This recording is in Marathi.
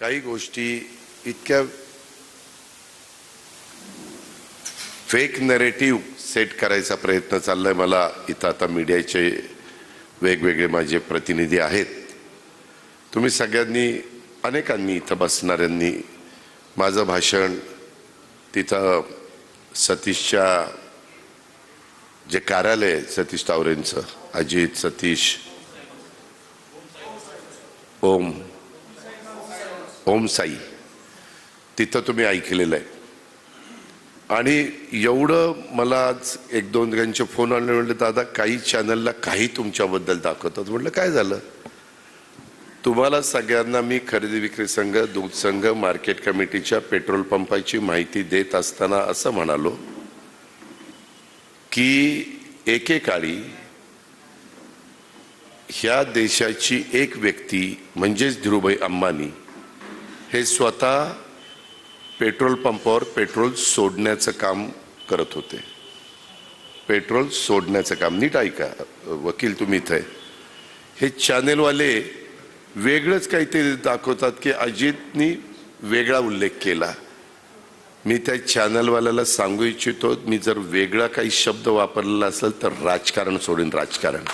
काही गोष्टी इतक्या फेक नरेटिव्ह सेट करायचा प्रयत्न चाललाय मला. इथं आता मीडियाचे वेगवेगळे माझे प्रतिनिधी आहेत. तुम्ही सगळ्यांनी अनेकांनी इथं बसणाऱ्यांनी माझं भाषण तिथं सतीशच्या जे कार्यालय आहे सतीश तावरेंचं अजित सतीश ओम ओम साई. तिथं तुम्ही ऐकलेलं आहे. आणि एवढं मला आज एक दोन जणांचे फोन आले म्हणले दादा काही चॅनलला काही तुमच्याबद्दल दाखवतात. म्हटलं काय झालं? तुम्हाला सगळ्यांना मी खरेदी विक्री संघ दूध संघ मार्केट कमिटीच्या पेट्रोल पंपाची माहिती देत असताना असं म्हणालो की एकेकाळी ह्या देशाची एक व्यक्ती म्हणजेच धीरूभाई अंबानी हे स्वतः पेट्रोल पंपावर पेट्रोल सोडण्याचं काम करत होते. पेट्रोल सोडण्याचं काम. नीट ऐका वकील तुम्ही इथं. हे चॅनेलवाले वेगळंच काहीतरी दाखवतात की अजितनी वेगळा उल्लेख केला. मी त्या चॅनलवाल्याला सांगू इच्छितो मी जर वेगळा काही शब्द वापरलेला असेल तर राजकारण सोडीन राजकारण.